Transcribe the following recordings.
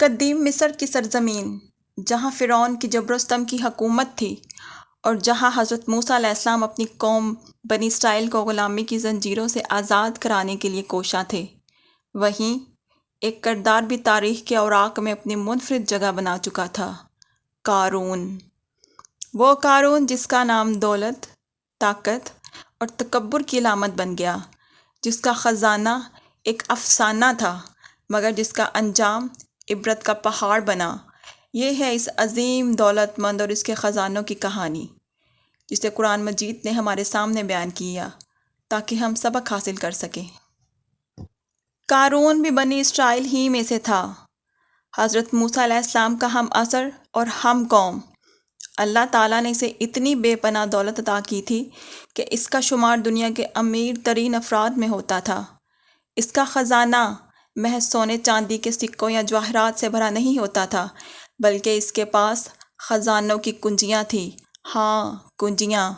قدیم مصر کی سرزمین، جہاں فرعون کی جبرستم کی حکومت تھی اور جہاں حضرت موسیٰ علیہ السلام اپنی قوم بنی اسرائیل کو غلامی کی زنجیروں سے آزاد کرانے کے لیے کوشاں تھے۔ وہیں ایک کردار بھی تاریخ کے اوراق میں اپنی منفرد جگہ بنا چکا تھا قارون وہ قارون جس کا نام دولت، طاقت اور تکبر کی علامت بن گیا، جس کا خزانہ ایک افسانہ تھا، مگر جس کا انجام عبرت کا پہاڑ بنا۔ یہ ہے اس عظیم دولت مند اور اس کے خزانوں کی کہانی، جسے قرآن مجید نے ہمارے سامنے بیان کیا تاکہ ہم سبق حاصل کر سکیں۔ قارون بھی بنی اسرائیل ہی میں سے تھا۔ حضرت موسیٰ علیہ السلام کا ہم اثر اور ہم قوم۔ اللہ تعالیٰ نے اسے اتنی بے پناہ دولت عطا کی تھی کہ اس کا شمار دنیا کے امیر ترین افراد میں ہوتا تھا۔ اس کا خزانہ محض سونے چاندی کے سکوں یا جواہرات سے بھرا نہیں ہوتا تھا، بلکہ اس کے پاس خزانوں کی کنجیاں تھیں ہاں کنجیاں،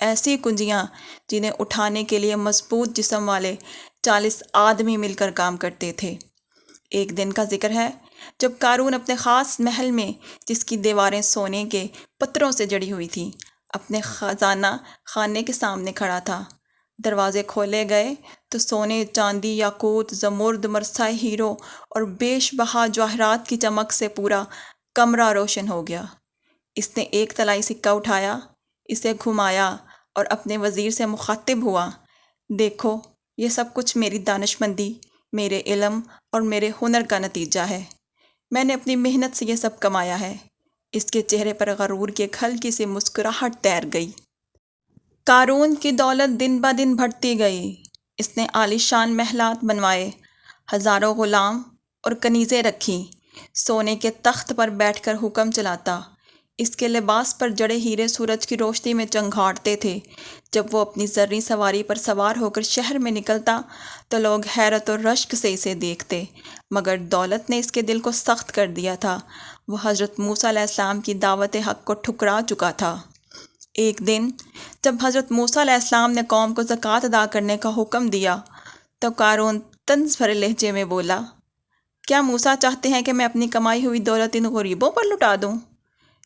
ایسی کنجیاں جنہیں اٹھانے کے لیے مضبوط جسم والے چالیس آدمی مل کر کام کرتے تھے۔ ایک دن کا ذکر ہے جب قارون اپنے خاص محل میں، جس کی دیواریں سونے کے پتھروں سے جڑی ہوئی تھیں، اپنے خزانہ خانے کے سامنے کھڑا تھا۔ دروازے کھولے گئے۔ تو سونے چاندی، یاقوت، زمرد، مرسائی ہیرو اور بیش بہا جواہرات کی چمک سے پورا کمرہ روشن ہو گیا۔ اس نے ایک طلائی سکہ اٹھایا، اسے گھمایا اور اپنے وزیر سے مخاطب ہوا۔ دیکھو، یہ سب کچھ میری دانش مندی، میرے علم اور میرے ہنر کا نتیجہ ہے۔ میں نے اپنی محنت سے یہ سب کمایا ہے۔ اس کے چہرے پر غرور کی ایک ہلکی سی مسکراہٹ تیر گئی۔ قارون کی دولت دن بہ دن بڑھتی گئی۔ اس نے عالی شان محلات بنوائے، ہزاروں غلام اور کنیزیں رکھیں، سونے کے تخت پر بیٹھ کر حکم چلاتا۔ اس کے لباس پر جڑے ہیرے سورج کی روشنی میں چنگھاڑتے تھے۔ جب وہ اپنی زرعی سواری پر سوار ہو کر شہر میں نکلتا تو لوگ حیرت اور رشک سے اسے دیکھتے۔ مگر دولت نے اس کے دل کو سخت کر دیا تھا۔ وہ حضرت موسیٰ علیہ السلام کی دعوت حق کو ٹھکرا چکا تھا۔ ایک دن جب حضرت موسیٰ علیہ السلام نے قوم کو زکوٰۃ ادا کرنے کا حکم دیا تو قارون طنز بھرے لہجے میں بولا، کیا موسیٰ چاہتے ہیں کہ میں اپنی کمائی ہوئی دولت ان غریبوں پر لٹا دوں؟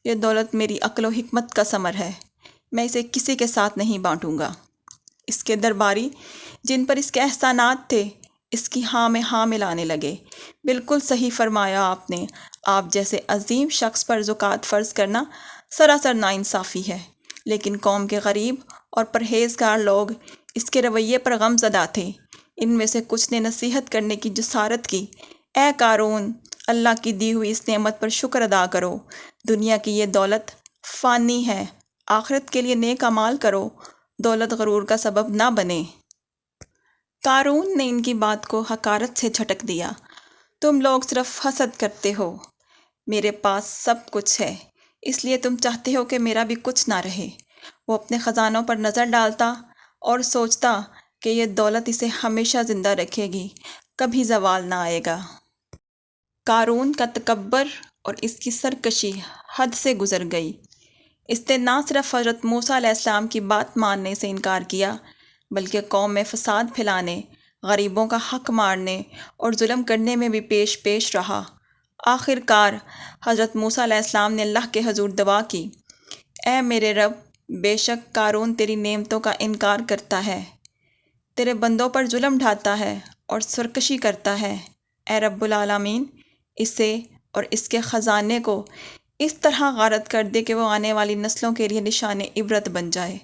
یہ دولت میری عقل و حکمت کا ثمر ہے، میں اسے کسی کے ساتھ نہیں بانٹوں گا۔ اس کے درباری جن پر اس کے احسانات تھے، اس کی ہاں میں ہاں ملانے لگے۔ بالکل صحیح فرمایا آپ نے، آپ جیسے عظیم شخص پر زکوٰۃ فرض کرنا سراسر ناانصافی ہے۔ لیکن قوم کے غریب اور پرہیزگار لوگ اس کے رویے پر غم زدہ تھے۔ ان میں سے کچھ نے نصیحت کرنے کی جسارت کی۔ اے قارون، اللہ کی دی ہوئی اس نعمت پر شکر ادا کرو۔ دنیا کی یہ دولت فانی ہے۔ آخرت کے لیے نیک عمال کرو۔ دولت غرور کا سبب نہ بنے۔ قارون نے ان کی بات کو حکارت سے جھٹک دیا۔ تم لوگ صرف حسد کرتے ہو۔ میرے پاس سب کچھ ہے۔ اس لیے تم چاہتے ہو کہ میرا بھی کچھ نہ رہے۔ وہ اپنے خزانوں پر نظر ڈالتا اور سوچتا کہ یہ دولت اسے ہمیشہ زندہ رکھے گی، کبھی زوال نہ آئے گا۔ قارون کا تکبر اور اس کی سرکشی حد سے گزر گئی۔ اس نے نہ صرف حضرت موسیٰ علیہ السلام کی بات ماننے سے انکار کیا، بلکہ قوم میں فساد پھیلانے، غریبوں کا حق مارنے اور ظلم کرنے میں بھی پیش پیش رہا۔ آخر کار حضرت موسیٰ علیہ السلام نے اللہ کے حضور دعا کی۔ اے میرے رب، بے شک قارون تیری نعمتوں کا انکار کرتا ہے، تیرے بندوں پر ظلم ڈھاتا ہے اور سرکشی کرتا ہے۔ اے رب العالمین، اسے اور اس کے خزانے کو اس طرح غارت کر دے کہ وہ آنے والی نسلوں کے لیے نشان عبرت بن جائے۔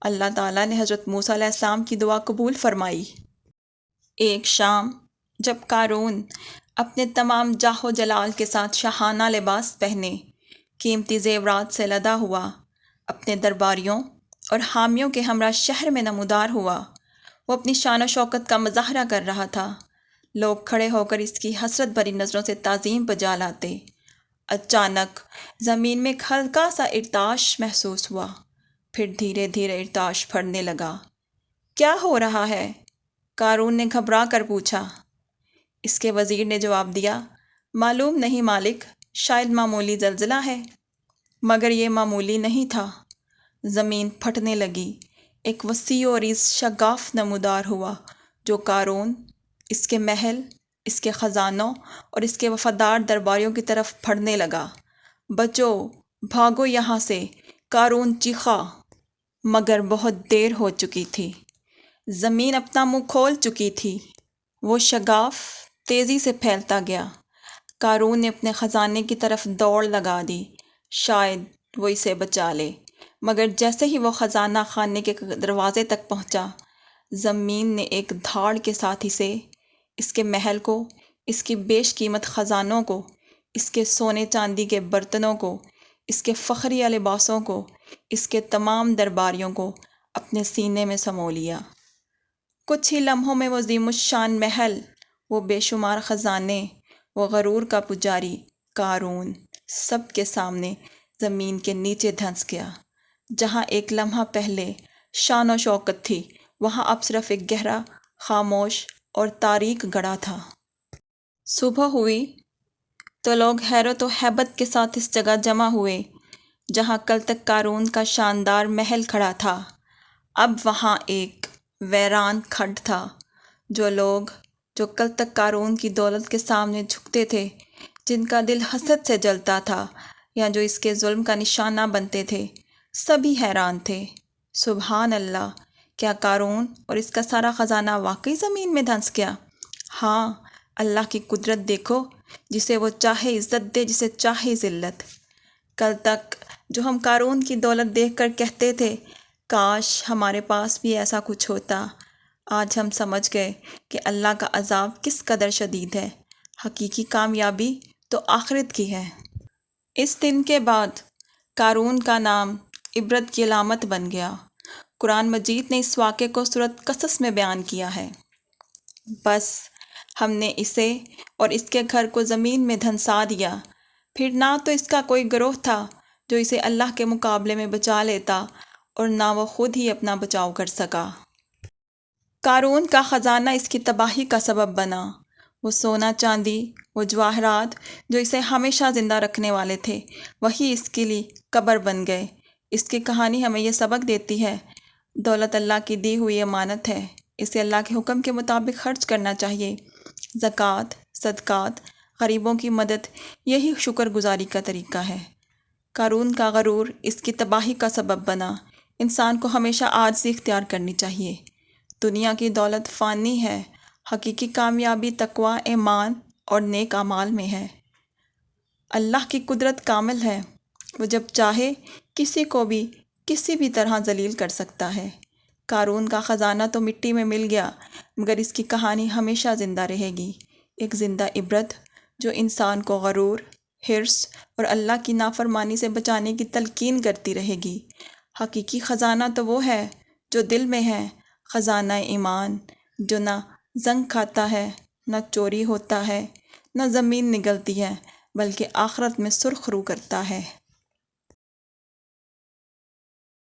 اللہ تعالیٰ نے حضرت موسیٰ علیہ السلام کی دعا قبول فرمائی۔ ایک شام جب قارون اپنے تمام جاہ و جلال کے ساتھ شاہانہ لباس پہنے۔ قیمتی زیورات سے لدا ہوا۔ اپنے درباریوں اور حامیوں کے ہمراہ شہر میں نمودار ہوا۔ وہ اپنی شان و شوکت کا مظاہرہ کر رہا تھا۔ لوگ کھڑے ہو کر اس کی حسرت بھری نظروں سے تعظیم بجا لاتے۔ اچانک زمین میں ایک ہلکا سا ارتاش محسوس ہوا۔ پھر دھیرے دھیرے ارتاش پھڑنے لگا۔ کیا ہو رہا ہے؟ قارون نے گھبرا کر پوچھا۔ اس کے وزیر نے جواب دیا، معلوم نہیں مالک، شاید معمولی زلزلہ ہے۔ مگر یہ معمولی نہیں تھا۔ زمین پھٹنے لگی۔ ایک وسیع اور اس شگاف نمودار ہوا جو قارون، اس کے محل، اس کے خزانوں اور اس کے وفادار درباریوں کی طرف پھڑنے لگا۔ بچو، بھاگو یہاں سے۔ کارون چیخا۔ مگر بہت دیر ہو چکی تھی۔ زمین اپنا منہ کھول چکی تھی۔ وہ شگاف تیزی سے پھیلتا گیا۔ کارون نے اپنے خزانے کی طرف دوڑ لگا دی۔ شاید وہ اسے بچا لے۔ مگر جیسے ہی وہ خزانہ خانے کے دروازے تک پہنچا، زمین نے ایک دھاڑ کے ساتھ اسے، اس کے محل کو، اس کی بیش قیمت خزانوں کو، اس کے سونے چاندی کے برتنوں کو، اس کے فخریہ لباسوں کو، اس کے تمام درباریوں کو اپنے سینے میں سمو لیا۔ کچھ ہی لمحوں میں وہ عظیم الشان محل وہ بے شمار خزانے، وہ غرور کا پجاری کارون سب کے سامنے زمین کے نیچے دھنس گیا۔ جہاں ایک لمحہ پہلے شان و شوکت تھی، وہاں اب صرف ایک گہرا، خاموش اور تاریک گڑا تھا۔ صبح ہوئی تو لوگ حیرت و حیبت کے ساتھ اس جگہ جمع ہوئے، جہاں کل تک کارون کا شاندار محل کھڑا تھا۔ اب وہاں ایک ویران کھڈ تھا، جو لوگ جو کل تک کارون کی دولت کے سامنے جھکتے تھے، جن کا دل حسد سے جلتا تھا یا جو اس کے ظلم کا نشانہ بنتے تھے، سبھی حیران تھے۔ سبحان اللہ، کیا کارون اور اس کا سارا خزانہ واقعی زمین میں دھنس گیا؟ ہاں اللہ کی قدرت دیکھو، جسے وہ چاہے عزت دے، جسے چاہے ذلت۔ کل تک جو ہم کارون کی دولت دیکھ کر کہتے تھے، کاش ہمارے پاس بھی ایسا کچھ ہوتا۔ آج ہم سمجھ گئے کہ اللہ کا عذاب کس قدر شدید ہے۔ حقیقی کامیابی تو آخرت کی ہے۔ اس دن کے بعد کارون کا نام عبرت کی علامت بن گیا۔ قرآن مجید نے اس واقعے کو صورت قصص میں بیان کیا ہے۔ بس ہم نے اسے اور اس کے گھر کو زمین میں دھنسا دیا۔ پھر نہ تو اس کا کوئی گروہ تھا جو اسے اللہ کے مقابلے میں بچا لیتا اور نہ وہ خود ہی اپنا بچاؤ کر سکا۔ کارون کا خزانہ اس کی تباہی کا سبب بنا۔ وہ سونا چاندی، وہ جواہرات جو اسے ہمیشہ زندہ رکھنے والے تھے، وہی اس کے لیے قبر بن گئے۔ اس کی کہانی ہمیں یہ سبق دیتی ہے، دولت اللہ کی دی ہوئی امانت ہے۔ اسے اللہ کے حکم کے مطابق خرچ کرنا چاہیے۔ زکوٰۃ، صدقات، غریبوں کی مدد، یہی شکر گزاری کا طریقہ ہے۔ کارون کا غرور اس کی تباہی کا سبب بنا۔ انسان کو ہمیشہ آج اختیار کرنی چاہیے۔ دنیا کی دولت فانی ہے۔ حقیقی کامیابی تقوا ایمان اور نیک اعمال میں ہے۔ اللہ کی قدرت کامل ہے۔ وہ جب چاہے کسی کو بھی کسی بھی طرح ذلیل کر سکتا ہے۔ کارون کا خزانہ تو مٹی میں مل گیا، مگر اس کی کہانی ہمیشہ زندہ رہے گی۔ ایک زندہ عبرت جو انسان کو غرور، حرص اور اللہ کی نافرمانی سے بچانے کی تلقین کرتی رہے گی۔ حقیقی خزانہ تو وہ ہے جو دل میں ہے خزانہ ایمان جو نہ زنگ کھاتا ہے، نہ چوری ہوتا ہے، نہ زمین نگلتی ہے، بلکہ آخرت میں سرخ رو کرتا ہے۔